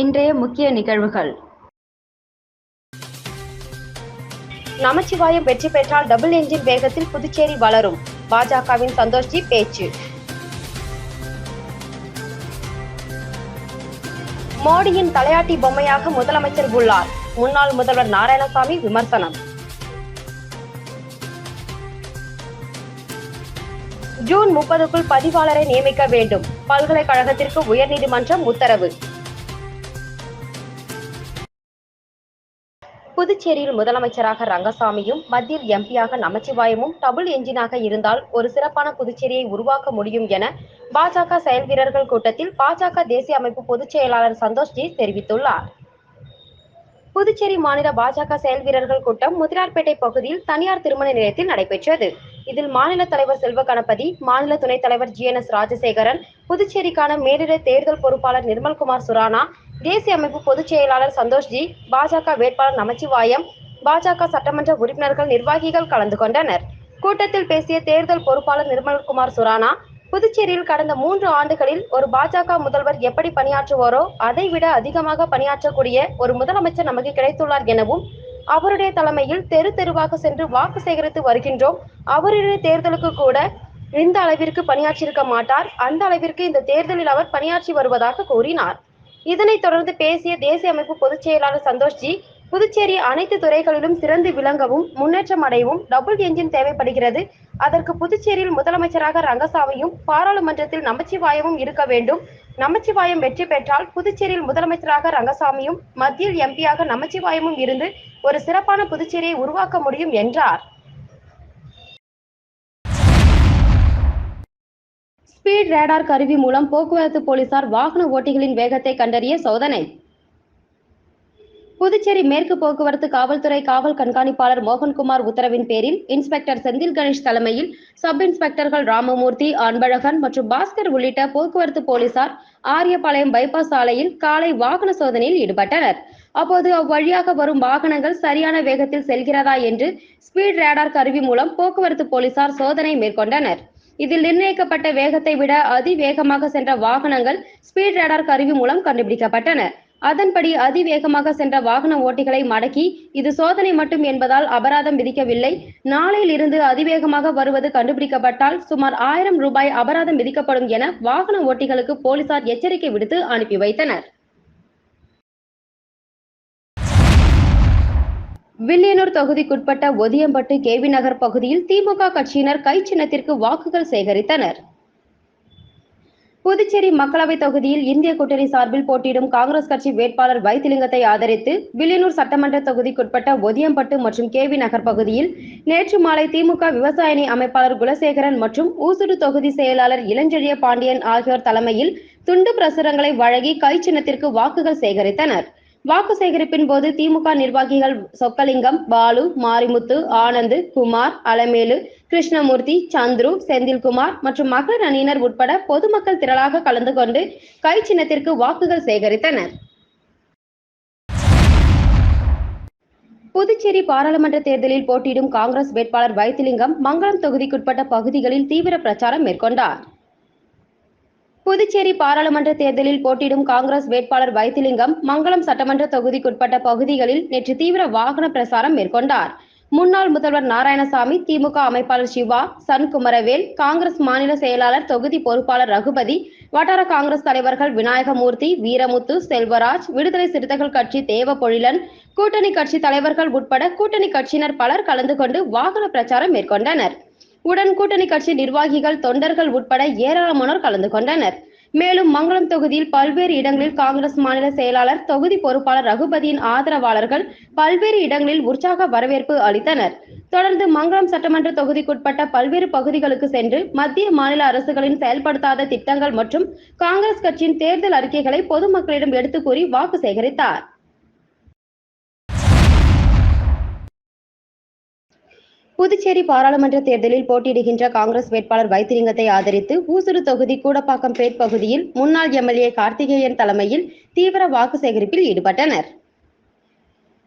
இன்றைய முக்கிய நிகழ்வுகள். நமச்சிவாயம் வெற்றி பெற்றால் டபுள் என்ஜின் வேகத்தில் புதுச்சேரி வளரும். பாஜகவின் சந்தோஷ்ஜி பேச்சு. மோடியின் தலையாட்டி பொம்மையாக முதலமைச்சர் உள்ளார். முன்னாள் முதல்வர் நாராயணசாமி விமர்சனம். ஜூன் முப்பதுக்குள் பதிவாளரை நியமிக்க வேண்டும். பல்கலைக்கழகத்திற்கு உயர்நீதிமன்றம் உத்தரவு. புதுச்சேரியில் முதலமைச்சராக ரங்கசாமியும் மத்தியில் எம்பியாக நமச்சிவாயமும் டபுள் என்ஜினாக இருந்தால் ஒரு சிறப்பான புதுச்சேரியை உருவாக்க முடியும் என பாஜக செயல் வீரர்கள் கூட்டத்தில் பாஜக தேசிய அமைப்பு பொதுச் செயலாளர் சந்தோஷ்ஜி தெரிவித்துள்ளார். புதுச்சேரி மாநில பாஜக செயல் வீரர்கள் கூட்டம் முதிரார்பேட்டை பகுதியில் தனியார் திருமண நிலையத்தில் நடைபெற்றது. இதில் மாநில தலைவர் செல்வ கணபதி மாநில துணைத் தலைவர் ஜி என் எஸ் ராஜசேகரன் புதுச்சேரிக்கான மேலிட தேர்தல் பொறுப்பாளர் நிர்மல்குமார் சுரானா தேசிய அமைப்பு பொதுச் செயலாளர் சந்தோஷ்ஜி பாஜக வேட்பாளர் நமச்சிவாயம் பாஜக சட்டமன்ற உறுப்பினர்கள் நிர்வாகிகள் கலந்து கொண்டனர். கூட்டத்தில் பேசிய தேர்தல் பொறுப்பாளர் நிர்மல்குமார் சுரானா புதுச்சேரியில் கடந்த மூன்று ஆண்டுகளில் ஒரு பாஜக முதல்வர் எப்படி பணியாற்றுவாரோ அதை விட அதிகமாக பணியாற்றக்கூடிய ஒரு முதலமைச்சர் நமக்கு கிடைத்துள்ளார் எனவும் அவருடைய தலைமையில் தெரு தெருவாக சென்று வாக்கு சேகரித்து வருகின்றோம். அவருடைய தேர்தலுக்கு கூட இந்த அளவிற்கு பணியாற்றியிருக்க மாட்டார். அந்த அளவிற்கு இந்த தேர்தலில் அவர் பணியாற்றி வருவதாக கூறினார். இதனைத் தொடர்ந்து பேசிய தேசிய அமைப்பு பொதுச் செயலாளர் சந்தோஷ்ஜி புதுச்சேரி அனைத்து துறைகளிலும் சிறந்து விளங்கவும் முன்னேற்றம் அடையவும் டபுள் என்ஜின் தேவைப்படுகிறது. அதற்கு புதுச்சேரியில் முதலமைச்சராக ரங்கசாமியும் பாராளுமன்றத்தில் நமச்சிவாயமும் இருக்க வேண்டும். நமச்சிவாயம் வெற்றி பெற்றால் புதுச்சேரியில் முதலமைச்சராக ரங்கசாமியும் மத்தியில் எம்பியாக நமச்சிவாயமும் இருந்து ஒரு சிறப்பான புதுச்சேரியை உருவாக்க முடியும் என்றார். ஸ்பீட் ரேடார் கருவி மூலம் போக்குவரத்து போலீசார் வாகன ஓட்டிகளின் வேகத்தை கண்டறிய சோதனை. புதுச்சேரி மேற்கு போக்குவரத்து காவல்துறை காவல் கண்காணிப்பாளர் மோகன்குமார் உத்தரவின் பேரில் இன்ஸ்பெக்டர் செந்தில் கணேஷ் தலைமையில் சப் இன்ஸ்பெக்டர்கள் ராமமூர்த்தி அன்பழகன் மற்றும் பாஸ்கர் உள்ளிட்ட போக்குவரத்து போலீசார் ஆரியபாளையம் பைபாஸ் சாலையில் காலை வாகன சோதனையில் ஈடுபட்டனர். அப்போது அவ்வழியாக வரும் வாகனங்கள் சரியான வேகத்தில் செல்கிறதா என்று ஸ்பீட் ரேடார் கருவி மூலம் போக்குவரத்து போலீசார் சோதனை மேற்கொண்டனர். இதில் நிர்ணயிக்கப்பட்ட வேகத்தை விட அதிவேகமாக சென்ற வாகனங்கள் ஸ்பீட் ரேடார் கருவி மூலம் கண்டுபிடிக்கப்பட்டன. அதன்படி அதிவேகமாக சென்ற வாகன ஓட்டிகளை மடக்கி இது சோதனை மட்டும் என்பதால் அபராதம் விதிக்கவில்லை. நாளையில் இருந்து அதிவேகமாக வருவது கண்டுபிடிக்கப்பட்டால் சுமார் ஆயிரம் ரூபாய் அபராதம் விதிக்கப்படும் என வாகன ஓட்டிகளுக்கு போலீசார் எச்சரிக்கை விடுத்து அனுப்பி வைத்தனர். வில்லியனூர் தொகுதிக்குட்பட்ட ஒதியம்பட்டு கேவி நகர் பகுதியில் திமுக கட்சியினர் கை சின்னத்திற்கு வாக்குகள் சேகரித்தனர். புதுச்சேரி மக்களவை தொகுதியில் இந்திய கூட்டணி சார்பில் போட்டியிடும் காங்கிரஸ் கட்சி வேட்பாளர் வைத்திலிங்கத்தை ஆதரித்து வில்லியனூர் சட்டமன்ற தொகுதிக்குட்பட்ட ஒதியம்பட்டு மற்றும் கேவி நகர் பகுதியில் நேற்று மாலை திமுக விவசாயணி அமைப்பாளர் குலசேகரன் மற்றும் ஊசுடு தொகுதி செயலாளர் இளஞ்செழிய பாண்டியன் ஆகியோர் தலைமையில் துண்டு பிரசுரங்களை வழங்கி கை சின்னத்திற்கு வாக்குகள் சேகரித்தனர். வாக்கு சேகரிப்பின் போது திமுக நிர்வாகிகள் சொக்கலிங்கம் பாலு மாரிமுத்து ஆனந்த் குமார் அலமேலு கிருஷ்ணமூர்த்தி சந்துரு செந்தில்குமார் மற்றும் மகளிர் அணியினர் உட்பட பொதுமக்கள் திரளாக கலந்து கொண்டு கை சின்னத்திற்கு வாக்குகள் சேகரித்தனர். புதுச்சேரி பாராளுமன்ற தேர்தலில் போட்டியிடும் காங்கிரஸ் வேட்பாளர் வைத்திலிங்கம் மங்களம் தொகுதிக்குட்பட்ட பகுதிகளில் தீவிர பிரச்சாரம் மேற்கொண்டார். புதுச்சேரி பாராளுமன்ற தேர்தலில் போட்டியிடும் காங்கிரஸ் வேட்பாளர் வைத்திலிங்கம் மங்களம் சட்டமன்ற தொகுதிக்குட்பட்ட பகுதிகளில் நேற்று தீவிர வாகன பிரசாரம் மேற்கொண்டார். முன்னாள் முதல்வர் நாராயணசாமி திமுக அமைப்பாளர் சிவா சன்குமரவேல் காங்கிரஸ் மாநில செயலாளர் தொகுதி பொறுப்பாளர் ரகுபதி வட்டார காங்கிரஸ் தலைவர்கள் விநாயகமூர்த்தி வீரமுத்து செல்வராஜ் விடுதலை சிறுத்தைகள் கட்சி தேவப்பொழிலன் கூட்டணி கட்சி தலைவர்கள் உட்பட கூட்டணி கட்சியினர் பலர் கலந்து கொண்டு வாகன பிரச்சாரம் மேற்கொண்டனர். உடன் கூட்டணி கட்சி நிர்வாகிகள் தொண்டர்கள் உட்பட ஏராளமானோர் கலந்து கொண்டனர். மேலும் மங்களம் தொகுதியில் பல்வேறு இடங்களில் காங்கிரஸ் மாநில செயலாளர் தொகுதி பொறுப்பாளர் ரகுபதியின் ஆதரவாளர்கள் பல்வேறு இடங்களில் உற்சாக வரவேற்பு அளித்தனர். தொடர்ந்து மங்களம் சட்டமன்ற தொகுதிக்குட்பட்ட பல்வேறு பகுதிகளுக்கு சென்று மத்திய மாநில அரசுகளின் செயல்படுத்தாத திட்டங்கள் மற்றும் காங்கிரஸ் கட்சியின் தேர்தல் அறிக்கைகளை பொதுமக்களிடம் எடுத்துக் கூறி வாக்கு சேகரித்தார். புதுச்சேரி பாராளுமன்ற தேர்தலில் போட்டியிடுகின்ற காங்கிரஸ் வேட்பாளர் வைத்திலிங்கத்தை ஆதரித்து ஊசுறு தொகுதி கூடப்பாக்கம் பேட் பகுதியில் முன்னாள் எம்எல்ஏ கார்த்திகேயன் தலைமையில் தீவிர வாக்கு சேகரிப்பில் ஈடுபட்டனர்.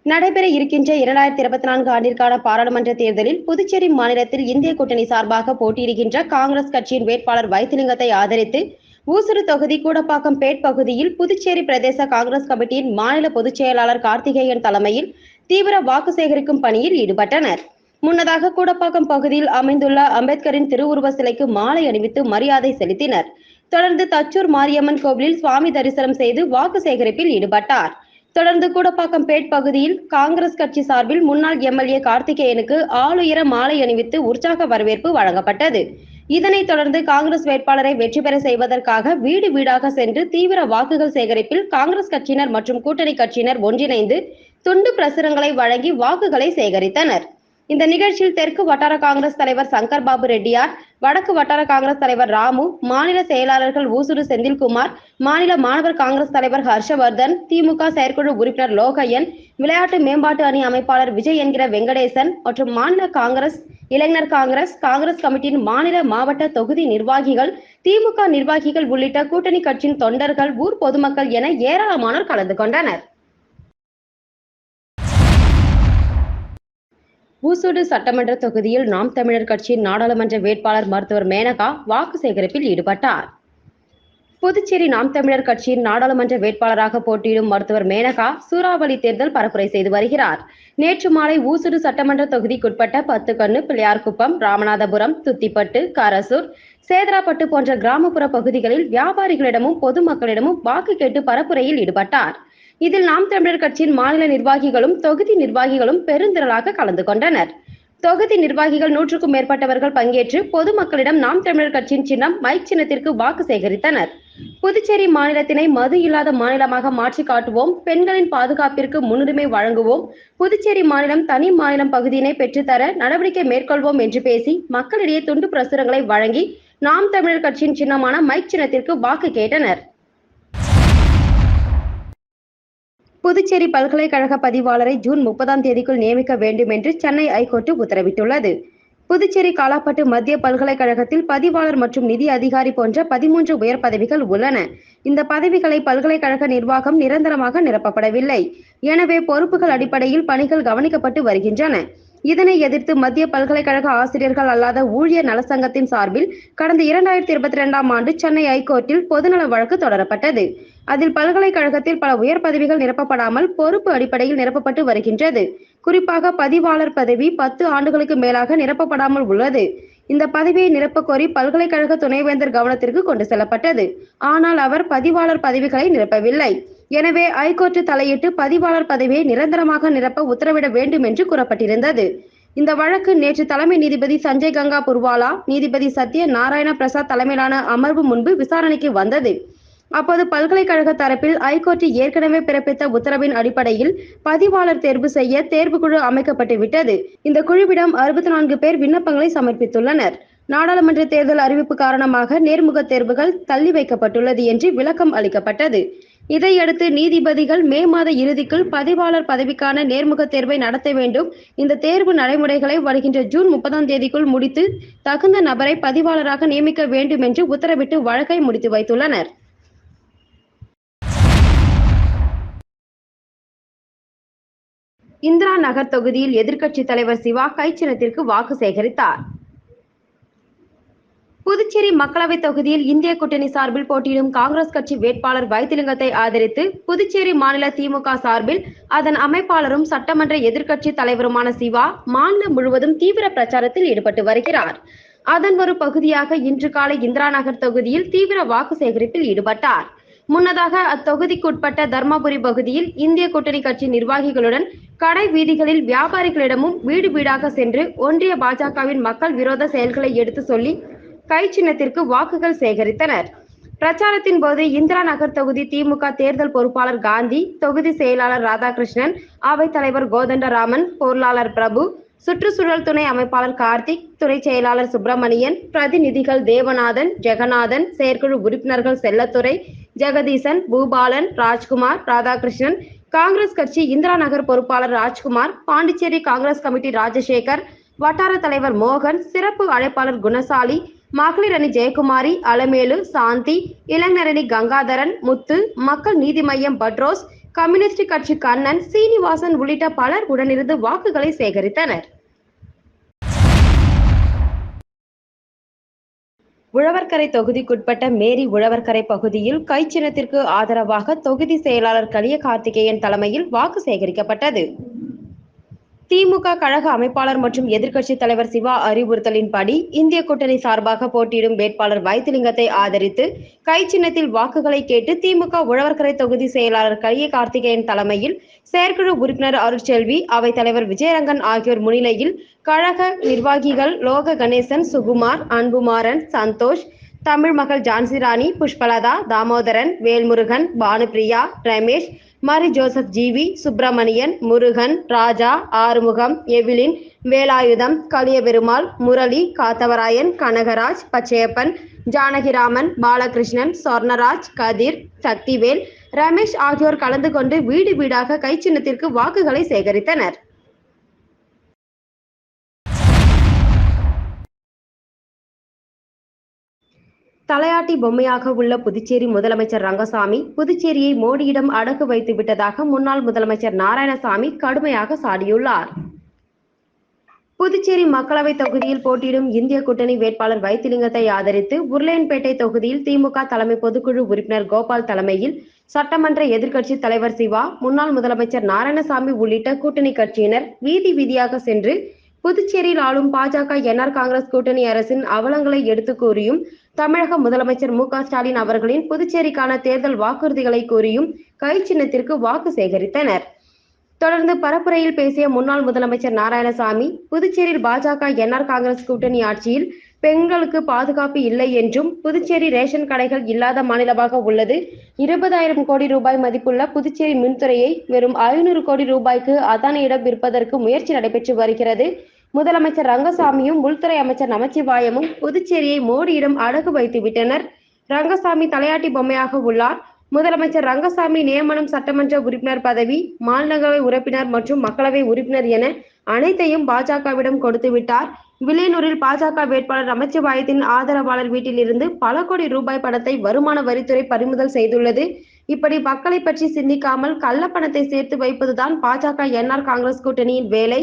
நடைபெற இருக்கின்ற இரண்டாயிரத்தி இருபத்தி நான்கு ஆண்டிற்கான பாராளுமன்ற தேர்தலில் புதுச்சேரி மாநிலத்தில் இந்திய கூட்டணி சார்பாக போட்டியிடுகின்ற காங்கிரஸ் கட்சியின் வேட்பாளர் வைத்திலிங்கத்தை ஆதரித்து ஊசுறு தொகுதி கூடப்பாக்கம் பேட் பகுதியில் புதுச்சேரி பிரதேச காங்கிரஸ் கமிட்டியின் மாநில பொதுச் செயலாளர் கார்த்திகேயன் தலைமையில் தீவிர வாக்கு சேகரிக்கும் பணியில் ஈடுபட்டனர். முன்னதாக கூடப்பாக்கம் பகுதியில் அமைந்துள்ள அம்பேத்கரின் திருவுருவ சிலைக்கு மாலை அணிவித்து மரியாதை செலுத்தினர். தொடர்ந்து தச்சூர் மாரியம்மன் கோவிலில் சுவாமி தரிசனம் செய்து வாக்கு சேகரிப்பில் ஈடுபட்டார். தொடர்ந்து கூடப்பாக்கம் பேட் பகுதியில் காங்கிரஸ் கட்சி சார்பில் முன்னாள் எம்எல்ஏ கார்த்திகேயனுக்கு ஆளுயர மாலை அணிவித்து உற்சாக வரவேற்பு வழங்கப்பட்டது. இதனைத் தொடர்ந்து காங்கிரஸ் வேட்பாளரை வெற்றி பெற செய்வதற்காக வீடு வீடாக சென்று தீவிர வாக்குகள் சேகரிப்பில் காங்கிரஸ் கட்சியினர் மற்றும் கூட்டணி கட்சியினர் ஒன்றிணைந்து துண்டு பிரசுரங்களை வழங்கி வாக்குகளை சேகரித்தனர். இந்த நிகழ்ச்சியில் தெற்கு வட்டார காங்கிரஸ் தலைவர் சங்கர் பாபு ரெட்டியார் வடக்கு வட்டார காங்கிரஸ் தலைவர் ராமு மாநில செயலாளர்கள் ஊசுரு செந்தில்குமார் மாநில மாணவர் காங்கிரஸ் தலைவர் ஹர்ஷவர்தன் திமுக செயற்குழு உறுப்பினர் லோகையன் விளையாட்டு மேம்பாட்டு அணி அமைப்பாளர் விஜய் என்கிற வெங்கடேசன் மற்றும் மாநில காங்கிரஸ் இளைஞர் காங்கிரஸ் காங்கிரஸ் கமிட்டியின் மாநில மாவட்ட தொகுதி நிர்வாகிகள் திமுக நிர்வாகிகள் உள்ளிட்ட கூட்டணி கட்சியின் தொண்டர்கள் ஊர் பொதுமக்கள் என ஏராளமானோர் கலந்து கொண்டனர். ஊசூடு சட்டமன்ற தொகுதியில் நாம் தமிழர் கட்சியின் நாடாளுமன்ற வேட்பாளர் மருத்துவர் மேனகா வாக்கு சேகரிப்பில் ஈடுபட்டார். புதுச்சேரி நாம் தமிழர் கட்சியின் நாடாளுமன்ற வேட்பாளராக போட்டியிடும் மருத்துவர் மேனகா சூறாவளி தேர்தல் பரப்புரை செய்து வருகிறார். நேற்று மாலை ஊசுடு சட்டமன்ற தொகுதிக்குட்பட்ட பத்துக்கண்ணு பிள்ளையார்குப்பம் ராமநாதபுரம் துத்திப்பட்டு கரசூர் சேதராப்பட்டு போன்ற கிராமப்புற பகுதிகளில் வியாபாரிகளிடமும் பொதுமக்களிடமும் வாக்கு கேட்டு பரப்புரையில் ஈடுபட்டார். இதில் நாம் தமிழர் கட்சியின் மாநில நிர்வாகிகளும் தொகுதி நிர்வாகிகளும் பெருந்திரளாக கலந்து கொண்டனர். தொகுதி நிர்வாகிகள் நூற்றுக்கும் மேற்பட்டவர்கள் பங்கேற்று பொதுமக்களிடம் நாம் தமிழர் கட்சியின் சின்னம் மைக் சின்னத்திற்கு வாக்கு சேகரித்தனர். புதுச்சேரி மாநிலத்தினை மது இல்லாத மாநிலமாக மாற்றி காட்டுவோம் பெண்களின் பாதுகாப்பிற்கு முன்னுரிமை வழங்குவோம் புதுச்சேரி மாநிலம் தனி மாநிலம் பகுதியினை பெற்றுத்தர நடவடிக்கை மேற்கொள்வோம் என்று பேசி மக்களிடையே துண்டு பிரசுரங்களை வழங்கி நாம் தமிழர் கட்சியின் சின்னமான மைக் சின்னத்திற்கு வாக்கு கேட்டனர். புதுச்சேரி பல்கலைக்கழக பதிவாளரை ஜூன் முப்பதாம் தேதிக்குள் நியமிக்க வேண்டும் என்று சென்னை ஐகோர்ட் உத்தரவிட்டுள்ளது. புதுச்சேரி காலாப்பட்டு மத்திய பல்கலைக்கழகத்தில் பதிவாளர் மற்றும் நிதி அதிகாரி போன்ற பதிமூன்று உயர் பதவிகள் உள்ளன. இந்த பதவிகளை பல்கலைக்கழக நிர்வாகம் நிரந்தரமாக நிரப்பப்படவில்லை. எனவே பொறுப்புகள் அடிப்படையில் பணிகள் கவனிக்கப்பட்டு வருகின்றன. இதனை எதிர்த்து மத்திய பல்கலைக்கழக ஆசிரியர்கள் அல்லாத ஊழியர் நலசங்கத்தின் சார்பில் கடந்த இரண்டாயிரத்தி இருபத்தி இரண்டாம் ஆண்டு சென்னை ஐகோர்ட்டில் பொதுநல வழக்கு தொடரப்பட்டது. அதில் பல்கலைக்கழகத்தில் பல உயர் பதவிகள் நிரப்பப்படாமல் பொறுப்பு அடிப்படையில் நிரப்பப்பட்டு வருகின்றது. குறிப்பாக பதிவாளர் பதவி பத்து ஆண்டுகளுக்கு மேலாக நிரப்பப்படாமல் உள்ளது. இந்த பதவியை நிரப்பக்கோரி பல்கலைக்கழக துணைவேந்தர் கவனத்திற்கு கொண்டு செல்லப்பட்டது. ஆனால் அவர் பதிவாளர் பதவிகளை நிரப்பவில்லை. எனவே ஐகோர்ட் தலையிட்டு பதிவாளர் பதவியை நிரந்தரமாக நிரப்ப உத்தரவிட வேண்டும் என்று கூறப்பட்டிருந்தது. இந்த வழக்கு நேற்று தலைமை நீதிபதி சஞ்சய் கங்கா புர்வாலா நீதிபதி சத்ய நாராயண பிரசாத் தலைமையிலான அமர்வு முன்பு விசாரணைக்கு வந்தது. அப்போது பல்கலைக்கழக தரப்பில் ஐகோர்ட் ஏற்கனவே பிறப்பித்த உத்தரவின் அடிப்படையில் பதிவாளர் தேர்வு செய்ய தேர்வுக்குழு அமைக்கப்பட்டு விட்டது. இந்த குழுவிடம் அறுபத்தி நான்கு பேர் விண்ணப்பங்களை சமர்ப்பித்துள்ளனர். நாடாளுமன்ற தேர்தல் அறிவிப்பு காரணமாக நேர்முக தேர்வுகள் தள்ளி வைக்கப்பட்டுள்ளது என்று விளக்கம் அளிக்கப்பட்டது. இதையடுத்து நீதிபதிகள் மே மாத இறுதிக்குள் பதிவாளர் பதவிக்கான நேர்முக தேர்வை நடத்த வேண்டும். இந்த தேர்வு நடைமுறைகளை வருகின்ற ஜூன் முப்பதாம் தேதிக்குள் முடித்து தகுந்த நபரை பதிவாளராக நியமிக்க வேண்டும் என்று உத்தரவிட்டு வழக்கை முடித்து வைத்துள்ளனர். இந்திரா நகர் தொகுதியில் எதிர்க்கட்சி தலைவர் சிவா கைச்சின்னத்திற்கு வாக்கு சேகரித்தார். புதுச்சேரி மக்களவை தொகுதியில் இந்திய கூட்டணி சார்பில் போட்டியிடும் காங்கிரஸ் கட்சி வேட்பாளர் வைத்திலிங்கத்தை ஆதரித்து புதுச்சேரி மாநில திமுக சார்பில் அதன் அமைப்பாளரும் சட்டமன்ற எதிர்க்கட்சி தலைவருமான சிவா மாநிலம் முழுவதும் தீவிர பிரச்சாரத்தில் ஈடுபட்டு வருகிறார். அதன் ஒரு பகுதியாக இன்று காலை இந்திரா நகர் தொகுதியில் தீவிர வாக்கு சேகரிப்பில் ஈடுபட்டார். முன்னதாக அத்தொகுதிக்குட்பட்ட தர்மபுரி பகுதியில் இந்திய கூட்டணி கட்சி நிர்வாகிகளுடன் கடை வீதிகளில் வியாபாரிகளிடமும் வீடு வீடாக சென்று ஒன்றிய பாஜகவின் மக்கள் விரோத செயல்களை எடுத்து சொல்லி கை சின்னத்திற்கு வாக்குகள் சேகரித்தனர். பிரச்சாரத்தின் போது இந்திரா நகர் தொகுதி திமுக தேர்தல் பொறுப்பாளர் காந்தி தொகுதி செயலாளர் ராதாகிருஷ்ணன் அவைத் தலைவர் கோதண்டராமன் பொருளாளர் பிரபு சுற்றுச்சூழல் துணை அமைப்பாளர் கார்த்திக் துணை செயலாளர் சுப்பிரமணியன் பிரதிநிதிகள் தேவநாதன் ஜெகநாதன் செயற்குழு உறுப்பினர்கள் செல்லத்துறை ஜெகதீசன் பூபாலன் ராஜ்குமார் ராதாகிருஷ்ணன் காங்கிரஸ் கட்சி இந்திரா நகர் பொறுப்பாளர் ராஜ்குமார் பாண்டிச்சேரி காங்கிரஸ் கமிட்டி ராஜசேகர் வட்டார தலைவர் மோகன் சிறப்பு அழைப்பாளர் குணசாலி மகளிர் அணி ஜெயக்குமாரி அலமேலு சாந்தி இளைஞரணி கங்காதரன் முத்து மக்கள் நீதி மய்யம் பட்ரோஸ் கம்யூனிஸ்ட் கட்சி கண்ணன் சீனிவாசன் உள்ளிட்ட பலர் உடனிருந்து வாக்குகளை சேகரித்தனர். உழவர்கரை தொகுதிக்குட்பட்ட மேரி உழவர்கரை பகுதியில் கைச்சின்னத்திற்கு ஆதரவாக தொகுதி செயலாளர் கலிய கார்த்திகேயன் தலைமையில் வாக்கு சேகரிக்கப்பட்டது. திமுக கழக அமைப்பாளர் மற்றும் எதிர்க்கட்சி தலைவர் சிவா அறிவுறுத்தலின்படி இந்திய கூட்டணி சார்பாக போட்டியிடும் வேட்பாளர் வைத்திலிங்கத்தை ஆதரித்து கை சின்னத்தில் வாக்குகளை கேட்டு திமுக உழவர்கரை தொகுதி செயலாளர் கலிய கார்த்திகேயன் தலைமையில் செயற்குழு உறுப்பினர் அருட்செல்வி அவைத்தலைவர் விஜயரங்கன் ஆகியோர் முன்னிலையில் கழக நிர்வாகிகள் லோக Ganesan Sukumar Anbumaran Santhosh Tamilmagal Jhansirani Pushpalatha Damodaran Velmurugan Bhanupriya Ramesh Mary Joseph G V Subramanian Murugan Raja Arumugam Evelyn Velayudham Kaliyaperumal Murali Kathavarayan Kanagaraj Pachaiyappan Janakiraman Balakrishnan Sornaraj Kathir Sakthivel Ramesh ஆகியோர் கலந்து கொண்டு வீடு வீடாக கைச்சின்னத்திற்கு வாக்குகளை சேகரித்தனர். தலையாட்டி பொம்மையாக உள்ள புதுச்சேரி முதலமைச்சர் ரங்கசாமி புதுச்சேரியை மோடியிடம் அடகு வைத்து விட்டதாக முன்னாள் முதலமைச்சர் நாராயணசாமி கடுமையாக சாடியுள்ளார். புதுச்சேரி மக்களவை தொகுதியில் போட்டியிடும் இந்திய கூட்டணி வேட்பாளர் வைத்திலிங்கத்தை ஆதரித்து உருளையன்பேட்டை தொகுதியில் திமுக தலைமை பொதுக்குழு உறுப்பினர் கோபால் தலைமையில் சட்டமன்ற எதிர்க்கட்சி தலைவர் சிவா முன்னாள் முதலமைச்சர் நாராயணசாமி உள்ளிட்ட கூட்டணி கட்சியினர் வீதி வீதியாக சென்று புதுச்சேரியில் ஆளும் பாஜக என்ஆர் காங்கிரஸ் கூட்டணி அரசின் அவலங்களை எடுத்து கூறியும் தமிழக முதலமைச்சர் மு க ஸ்டாலின் அவர்களின் புதுச்சேரிக்கான தேர்தல் வாக்குறுதிகளை கூறியும் கை சின்னத்திற்கு வாக்கு சேகரித்தனர். தொடர்ந்து பரப்புரையில் பேசிய முன்னாள் முதலமைச்சர் நாராயணசாமி புதுச்சேரியில் பாஜக என்ஆர் காங்கிரஸ் கூட்டணி ஆட்சியில் பெண்களுக்கு பாதுகாப்பு இல்லை என்றும் புதுச்சேரி ரேஷன் கடைகள் இல்லாத மாநிலமாக உள்ளது. இருபதாயிரம் கோடி ரூபாய் மதிப்புள்ள புதுச்சேரி மின்துறையை வெறும் ஐநூறு கோடி ரூபாய்க்கு அதானியிடம் விற்பதற்கு முயற்சி நடைபெற்று வருகிறது. முதலமைச்சர் ரங்கசாமியும் உள்துறை அமைச்சர் நமச்சிவாயமும் புதுச்சேரியை மோடியிடம் அடகு வைத்து விட்டனர். ரங்கசாமி தலையாட்டி பொம்மையாக உள்ளார். முதலமைச்சர் ரங்கசாமி நியமனம் சட்டமன்ற உறுப்பினர் பதவி மாநிலங்களவை உறுப்பினர் மற்றும் மக்களவை உறுப்பினர் என அனைத்தையும் பாஜகவிடம் கொடுத்து விட்டார். வில்லியனூரில் பாஜக வேட்பாளர் நமச்சிவாயத்தின் ஆதரவாளர் வீட்டிலிருந்து பல கோடி ரூபாய் பணத்தை வருமான வரித்துறை பறிமுதல் செய்துள்ளது. இப்படி மக்களை பற்றி சிந்திக்காமல் கள்ளப்பணத்தை சேர்த்து வைப்பதுதான் பாஜக என்ஆர் காங்கிரஸ் கூட்டணியின் வேலை.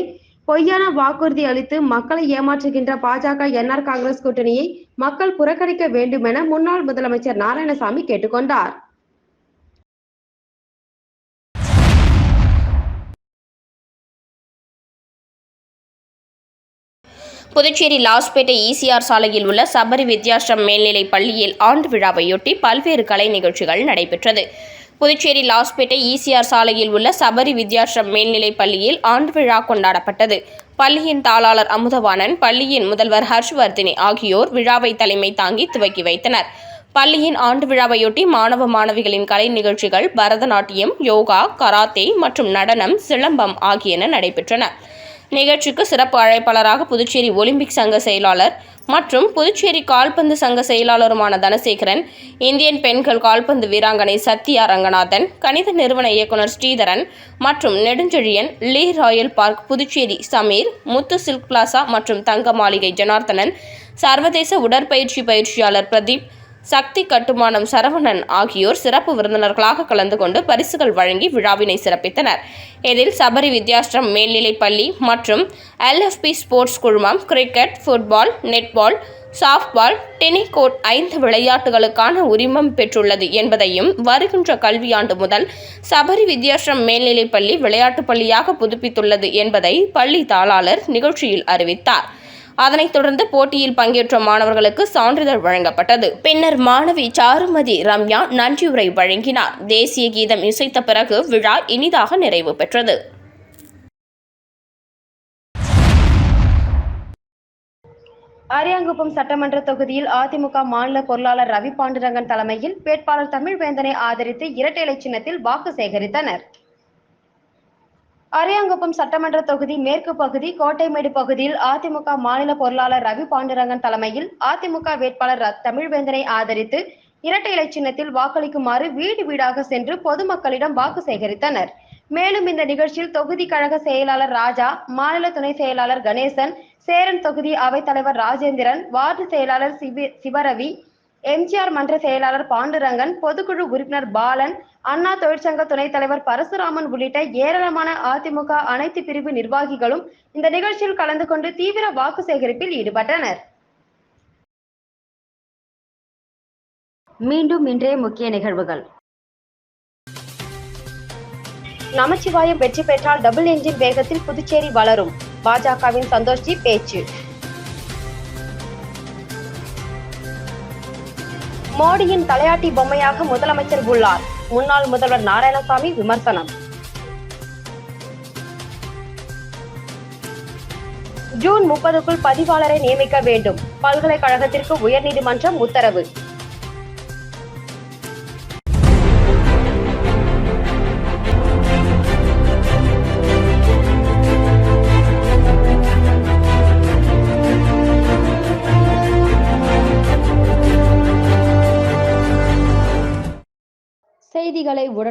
பொய்யான வாக்குறுதி அளித்து மக்களை ஏமாற்றுகின்ற பாஜக என்ஆர் காங்கிரஸ் கூட்டணியை மக்கள் புறக்கணிக்க வேண்டும் என முன்னாள் முதலமைச்சர் நாராயணசாமி கேட்டுக்கொண்டார். புதுச்சேரி லாஸ்பேட்டை ஈசிஆர் சாலையில் உள்ள சபரி வித்யாஸ்ரம் மேல்நிலைப் பள்ளியில் ஆண்டு விழாவையொட்டி பல்வேறு கலை நிகழ்ச்சிகள் நடைபெற்றது. புதுச்சேரி லாஸ்பேட்டை ஈசிஆர் சாலையில் உள்ள சபரி வித்யாஸ்ரம் மேல்நிலைப் பள்ளியில் ஆண்டு விழா கொண்டாடப்பட்டது. பள்ளியின் தாளாளர் அமுதவாணன் பள்ளியின் முதல்வர் ஹர்ஷ்வர்தினி ஆகியோர் விழாவை தலைமை தாங்கி துவக்கி வைத்தனர். பள்ளியின் ஆண்டு விழாவையொட்டி மாணவ மாணவிகளின் கலை நிகழ்ச்சிகள் பரதநாட்டியம் யோகா கராத்தே மற்றும் நடனம் சிலம்பம் ஆகியன நடைபெற்றன. நிகழ்ச்சிக்கு சிறப்பு அழைப்பாளராக புதுச்சேரி ஒலிம்பிக் சங்க செயலாளர் மற்றும் புதுச்சேரி கால்பந்து சங்க செயலாளருமான தனசேகரன் இந்தியன் பெண்கள் கால்பந்து வீராங்கனை சத்யா ரங்கநாதன் கணித நிறுவன இயக்குனர் ஸ்ரீதரன் மற்றும் Nedunchezhiyan le royal park Puducherry Sameer Muthu silk plaza மற்றும் தங்க மாளிகை ஜனார்த்தனன் சர்வதேச உடற்பயிற்சி பயிற்சியாளர் பிரதீப் சக்தி கட்டுமானம் சரவணன் ஆகியோர் சிறப்பு விருந்தினர்களாக கலந்து கொண்டு பரிசுகள் வழங்கி விழாவினை சிறப்பித்தனர். இதில் சபரி வித்யாஸ்ரம் மேல்நிலைப் பள்ளி மற்றும் எல்எஃப்பி ஸ்போர்ட்ஸ் குழுமம் cricket football netball softball tennikoit ஐந்து விளையாட்டுகளுக்கான உரிமம் பெற்றுள்ளது என்பதையும் வருகின்ற கல்வியாண்டு முதல் சபரி வித்யாஸ்ரம் மேல்நிலைப்பள்ளி விளையாட்டுப் பள்ளியாக புதுப்பித்துள்ளது என்பதை பள்ளி தாளாளர் நிகழ்ச்சியில் அறிவித்தார். அதனைத் தொடர்ந்து போட்டியில் பங்கேற்ற மாணவர்களுக்கு சான்றிதழ் வழங்கப்பட்டது. பின்னர் மாணவி சாருமதி ரம்யா நன்றியுரை வழங்கினார். தேசிய கீதம் இசைத்த பிறகு விழா இனிதாக நிறைவு பெற்றது. அரியாங்குப்பம் சட்டமன்ற தொகுதியில் அதிமுக மாநில பொருளாளர் ரவி பாண்டுரங்கன் தலைமையில் வேட்பாளர் தமிழ்வேந்தனை ஆதரித்து இரட்டை இலை சின்னத்தில் வாக்கு சேகரித்தனர். அரியாங்குப்பம் சட்டமன்ற தொகுதி மேற்கு பகுதி கோட்டைமேடு பகுதியில் அதிமுக மாநில பொருளாளர் ரவி பாண்டுரங்கன் தலைமையில் அதிமுக வேட்பாளர் தமிழ்வேந்தனை ஆதரித்து இரட்டை இலை சின்னத்தில் வாக்களிக்குமாறு வீடு வீடாக சென்று பொதுமக்களிடம் வாக்கு சேகரித்தனர். மேலும் இந்த நிகழ்ச்சியில் தொகுதி கழக செயலாளர் ராஜா மாநில துணை செயலாளர் கணேசன் சேரன் தொகுதி அவைத்தலைவர் ராஜேந்திரன் வார்டு செயலாளர் சிவ சிவரவி எம்ஜிஆர் மன்ற செயலாளர் பாண்டுரங்கன் பொதுக்குழு உறுப்பினர் பாலன் அண்ணா தொழிற்சங்க துணைத் தலைவர் பரசுராமன் உள்ளிட்ட ஏராளமான அதிமுக அனைத்து பிரிவு நிர்வாகிகளும் இந்த நிகழ்ச்சியில் கலந்து கொண்டு தீவிர வாக்கு சேகரிப்பில் ஈடுபட்டனர். மீண்டும் இன்றைய முக்கிய நிகழ்வுகள். நமச்சிவாயம் வெற்றி பெற்றால் டபுள் என்ஜின் வேகத்தில் புதுச்சேரி வளரும். பாஜகவின் சந்தோஷ்ஜி பேச்சு. மோடியின் தலையாட்டி பொம்மையாக முதலமைச்சர் உள்ளார். முன்னாள் முதல்வர் நாராயணசாமி விமர்சனம். ஜூன் முப்பதுக்குள் பதிவாளரை நியமிக்க வேண்டும். பல்கலைக்கழகத்திற்கு உயர்நீதிமன்றம் உத்தரவு.